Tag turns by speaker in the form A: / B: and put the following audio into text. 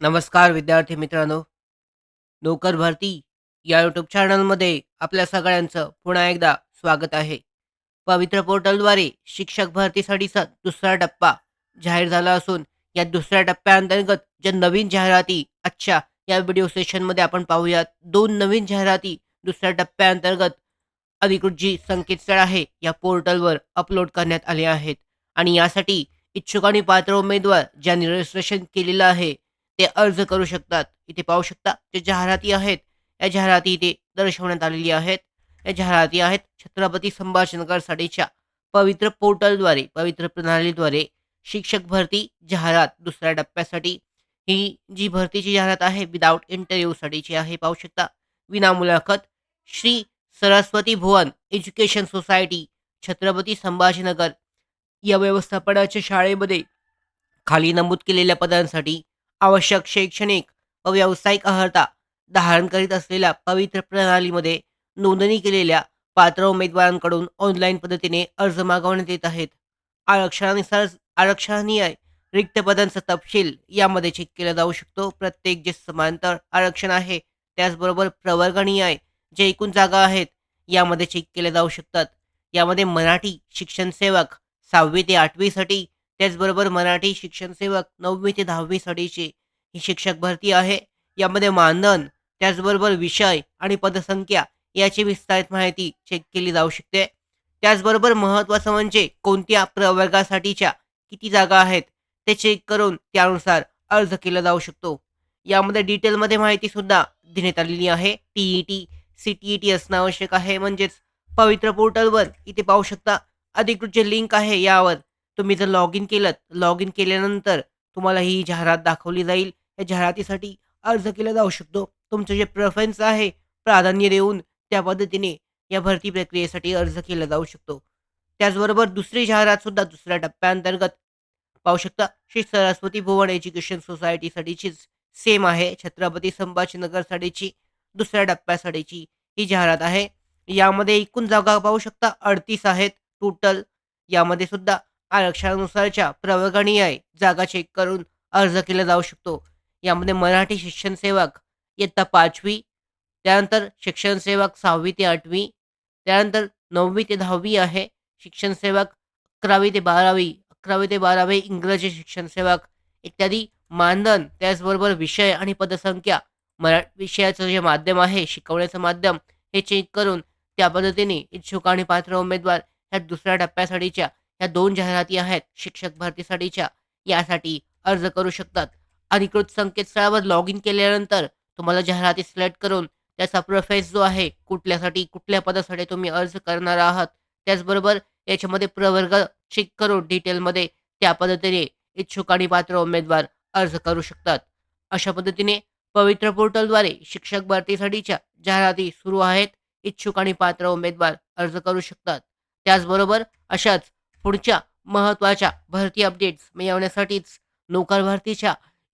A: नमस्कार विद्यार्थी मित्रांनो. नोकर भरती या यूट्यूब चॅनलमध्ये आपल्या सगळ्यांचं पुन्हा एकदा स्वागत आहे. पवित्र पोर्टलद्वारे शिक्षक भरतीसाठीचा दुसरा टप्पा जाहीर झाला असून या दुसऱ्या टप्प्याअंतर्गत ज्या नवीन जाहिराती आजच्या या व्हिडिओ सेशनमध्ये आपण पाहूयात. दोन नवीन जाहिराती दुसऱ्या टप्प्याअंतर्गत अधिकृत जी संकेतस्थळ आहे या पोर्टलवर अपलोड करण्यात आले आहेत आणि यासाठी इच्छुक आणि पात्र उमेदवार ज्यांनी रजिस्ट्रेशन केलेलं आहे ते अर्ज करू शकतात. इथे पाहू शकता जे जाहिराती आहेत, या जाहिराती इथे दर्शवण्यात आलेली आहेत. या जाहिराती आहेत छत्रपती संभाजीनगरसाठीच्या पवित्र पोर्टलद्वारे, पवित्र प्रणालीद्वारे शिक्षक भरती जाहिरात दुसऱ्या टप्प्यासाठी. ही जी भरतीची जाहिरात आहे विदाऊट इंटरव्ह्यूसाठीची आहे. पाहू शकता विनामुलाखत श्री सरस्वती भुवन एज्युकेशन सोसायटी, छत्रपती संभाजीनगर या व्यवस्थापनाच्या शाळेमध्ये खाली नमूद केलेल्या पदांसाठी आवश्यक शैक्षणिक व व्यावसायिक अर्हता धारण करीत असलेल्या पवित्र प्रणालीमध्ये नोंदणी केलेल्या पात्र उमेदवारांकडून ऑनलाईन पद्धतीने अर्ज मागवण्यात येत आहेत. आरक्षणानुसार आरक्षणीय रिक्त पदांचा तपशील यामध्ये चेक केला जाऊ शकतो. प्रत्येक जे समांतर आरक्षण आहे, त्याचबरोबर प्रवर्गणीय जे एकूण जागा आहेत, यामध्ये चेक केल्या जाऊ शकतात. यामध्ये मराठी शिक्षण सेवक सहावी ते आठवीसाठी त्याचबरोबर मराठी शिक्षण सेवक नववी ते दहावीसाठीचे ही शिक्षक भरती आहे. यामध्ये मानधन, त्याचबरोबर विषय आणि पदसंख्या याची विस्तारित माहिती चेक केली जाऊ शकते. त्याचबरोबर महत्त्वाचं म्हणजे कोणत्या प्रवर्गासाठीच्या किती जागा आहेत, ते चेक करून त्यानुसार अर्ज केला जाऊ शकतो. यामध्ये डिटेलमध्ये माहितीसुद्धा देण्यात आलेली आहे. टी-ई-टी, सी-टी-ई-टी असणं आवश्यक आहे. म्हणजेच पवित्र पोर्टलवर इथे पाहू शकता अधिकृत जे लिंक आहे यावर तुम्ही जर लॉग इन केलंत, लॉग इन केल्यानंतर तुम्हाला ही जाहिरात दाखवली जाईल. या जाहिरातीसाठी अर्ज केला जाऊ शकतो. तुमचं जे प्रेफरन्स आहे, प्राधान्य देऊन त्या पद्धतीने या भरती प्रक्रियेसाठी अर्ज केला जाऊ शकतो. त्याचबरोबर दुसरी जाहिरातसुद्धा दुसऱ्या टप्प्याअंतर्गत पाहू शकता श्री सरस्वती भुवन एज्युकेशन सोसायटीसाठीचीच सेम आहे. छत्रपती संभाजीनगरसाठीची दुसऱ्या टप्प्यासाठीची ही जाहिरात आहे. यामध्ये एकूण जागा पाहू शकता 38 आहेत टोटल. यामध्ये सुद्धा आरक्षणानुसारच्या प्रवर्गणीय जागा चेक करून अर्ज केला जाऊ शकतो. यामध्ये मराठी शिक्षण सेवक इयत्ता पाचवी त्यानंतर शिक्षण सेवक सहावी ते आठवी त्यानंतर नववी ते 10वी आहे. शिक्षण सेवक 11वी ते 12वी, 11वी ते 12वी इंग्रजी शिक्षण सेवक इत्यादी. मानधन, त्याचबरोबर विषय आणि पदसंख्या, मरा विषयाचं जे माध्यम आहे, शिकवण्याचं माध्यम हे चेक करून त्या पद्धतीने इच्छुक आणि पात्र उमेदवार ह्या दुसऱ्या टप्प्यासाठीच्या ह्या दोन जाहिराती आहेत शिक्षक भरतीसाठीच्या, यासाठी अर्ज करू शकतात. अधिकृत संकेतस्थळावर लॉग इन केल्यानंतर तुम्हाला जाहिराती सिलेक्ट करून त्याचा प्रोफेस जो आहे, कुठल्यासाठी, कुठल्या पदासाठी तुम्ही अर्ज करणार आहात, त्याचबरोबर याच्यामध्ये प्रवर्ग चेक करून डिटेलमध्ये त्या पद्धतीने इच्छुक आणि पात्र उमेदवार अर्ज करू शकतात. अशा पद्धतीने पवित्र पोर्टलद्वारे शिक्षक भरतीसाठीच्या जाहिराती सुरू आहेत. इच्छुक आणि पात्र उमेदवार अर्ज करू शकतात. त्याचबरोबर अशाच पुढच्या महत्त्वाच्या भरती अपडेट्स मिळवण्यासाठीच नोकर भरतीच्या